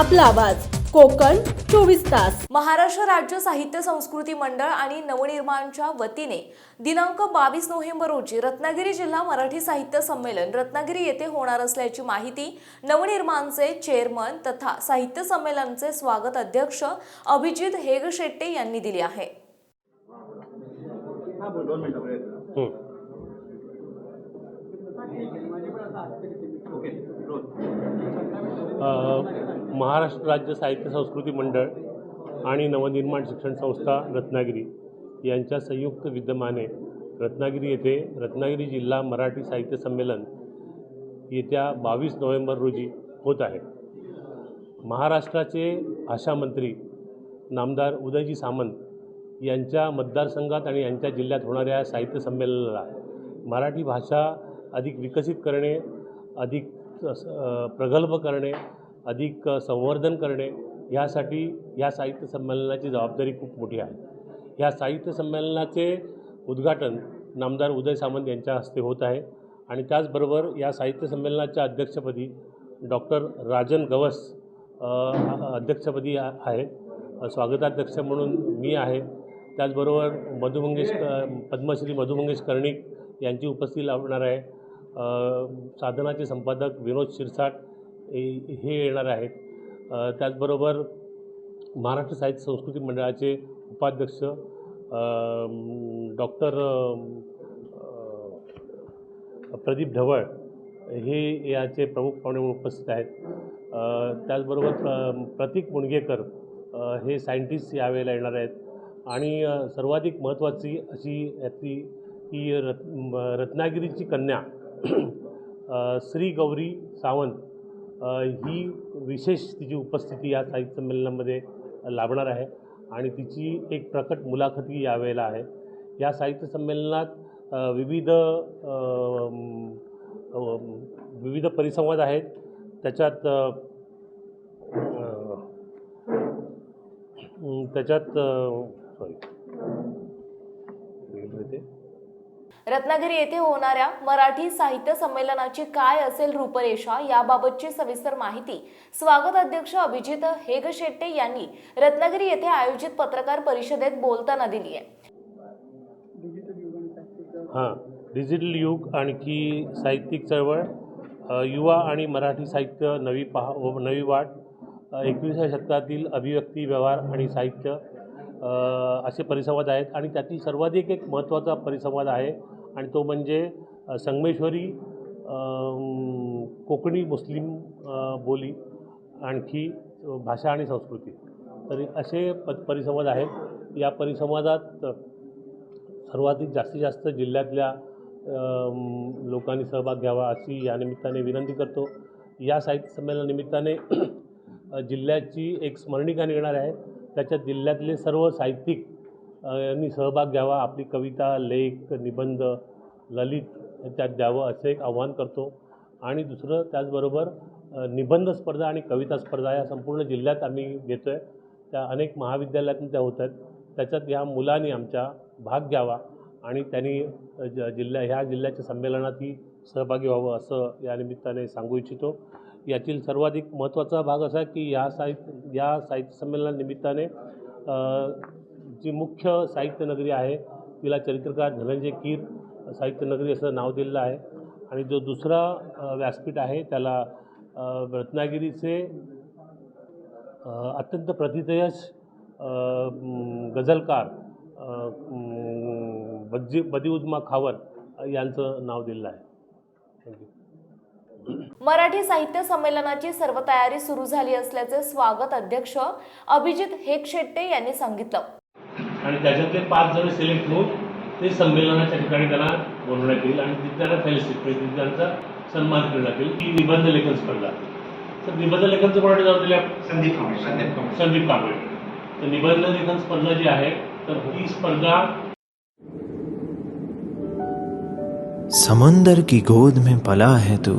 आपला आवाज कोकण चोवीस तास. महाराष्ट्र राज्य साहित्य संस्कृती मंडळ आणि नवनिर्माणच्या वतीने दिनांक बावीस नोव्हेंबर रोजी रत्नागिरी जिल्हा मराठी साहित्य संमेलन रत्नागिरी येथे होणार असल्याची माहिती नवनिर्माणचे चेअरमन तथा साहित्य संमेलनचे स्वागत अध्यक्ष अभिजित हेगशेट्टे यांनी दिली आहे. महाराष्ट्र राज्य साहित्य संस्कृती मंडळ आणि नवनिर्माण शिक्षण संस्था रत्नागिरी यांच्या संयुक्त विद्यमाने रत्नागिरी येथे रत्नागिरी जिल्हा मराठी साहित्य संमेलन येत्या बावीस नोव्हेंबर रोजी होत आहे. महाराष्ट्राचे भाषामंत्री नामदार उदयजी सामंत यांच्या मतदारसंघात आणि यांच्या जिल्ह्यात होणाऱ्या साहित्य संमेलनाला मराठी भाषा अधिक विकसित करणे अधिक प्रगल्भ करणे अधिक संवर्धन करणे ह्यासाठी या साहित्य संमेलनाची जबाबदारी खूप मोठी आहे. ह्या साहित्य संमेलनाचे उद्घाटन नामदार उदय सामंत यांच्या हस्ते होत आहे आणि त्याचबरोबर या साहित्य संमेलनाच्या अध्यक्षपदी डॉक्टर राजन गवस अध्यक्षपदी आहे आहेत. स्वागताध्यक्ष म्हणून मी आहे. त्याचबरोबर मधुमंगेश पद्मश्री मधुमंगेश कर्णिक यांची उपस्थिती लावणार आहे. साधनाचे संपादक विनोद शिरसाट हे येणार आहेत. त्याचबरोबर महाराष्ट्र साहित्य संस्कृती मंडळाचे उपाध्यक्ष डॉक्टर प्रदीप ढवळ हे याचे प्रमुख पाहुणे म्हणून उपस्थित आहेत. त्याचबरोबर प्रतीक मुणगेकर हे सायंटिस्ट यावेळेला येणार आहेत. आणि सर्वाधिक महत्त्वाची अशी यातली की रत् रत्नागिरीची कन्या श्री गौरी सावंत ही विशेष तिची उपस्थिती या साहित्य संमेलनामध्ये लाभणार आहे आणि तिची एक प्रकट मुलाखती यावेळेला आहे. या साहित्य संमेलनात विविध विविध परिसंवाद आहेत. त्याच्यात त्याच्यात सॉरी ते रत्नागिरी येथे होणाऱ्या मराठी साहित्य संमेलनाची काय असेल रूपरेषा याबाबतची सविस्तर माहिती स्वागत अध्यक्ष अभिजित हेगशेट्टे यांनी रत्नागिरी येथे आयोजित पत्रकार परिषदेत बोलताना दिली आहे. हां डिजिटल युग आणखी साहित्यिक चळवळ युवा आणि मराठी साहित्य नवी पहा नवी वाट एकविसाव्या शतकातील अभिव्यक्ती व्यवहार आणि साहित्य असे परिसंवाद आहेत आणि त्यातील सर्वाधिक एक महत्त्वाचा परिसंवाद आहे आणि तो म्हणजे संगमेश्वरी कोकणी मुस्लिम बोली आणखी भाषा आणि संस्कृती. तर असे प परिसंवाद आहेत. या परिसंवादात सर्वाधिक जास्तीत जास्त जिल्ह्यातल्या लोकांनी सहभाग घ्यावा अशी या निमित्ताने विनंती करतो. या साहित्य संमेलनानिमित्ताने जिल्ह्याची एक स्मरणिका निघणार आहे. त्याच्या जिल्ह्यातले सर्व साहित्यिक यांनी सहभाग घ्यावा. आपली कविता लेख निबंध ललित त्यात द्यावं असं एक आव्हान करतो. आणि दुसरं त्याचबरोबर निबंध स्पर्धा आणि कविता स्पर्धा या संपूर्ण जिल्ह्यात आम्ही घेतो आहे त्या अनेक महाविद्यालयातून त्या होत आहेत. त्याच्यात ह्या मुलांनी आमच्या भाग घ्यावा आणि त्यांनी ज जिल्ह्या ह्या जिल्ह्याच्या संमेलनातही सहभागी व्हावं असं या निमित्ताने सांगू इच्छितो. यातील सर्वाधिक महत्त्वाचा भाग असा की या साहित्य या साहित्य संमेलनानिमित्ताने जी मुख्य साहित्य नगरी आहे तिला चरित्रकार धनंजय कीर साहित्य नगरी असं नाव दिलेलं आहे. आणि जो दुसरा व्यासपीठ आहे त्याला रत्नागिरीचे अत्यंत प्रतितयश गझलकार अ, म, बज्जी खावर यांचं नाव दिलेलं आहे. थँक्यू मराठी साहित्य संमेलनाची सर्व तयारी सुरू झाली असल्याचे स्वागत अध्यक्ष अभिजित हेगशेट्टे यांनी सांगितलं. आणि त्याच्यातले पाच जण सिलेक्ट होऊन ते संमेलनाच्या ठिकाणी त्यांना बोलवण्यात येईल आणि तिथे त्यांना फेलोशिप मिळतील तिथे त्यांचा सन्मान करण्यात येईल. ही निबंध लेखन स्पर्धा. तर निबंध लेखनचं कोणाकडे जाऊ दिल्या? संदीप कांबळे. संदीप कांबळे. संदीप कांबळे. तर निबंध लेखन स्पर्धा जी आहे तर ही स्पर्धा समंदर की गोद में पला है तू।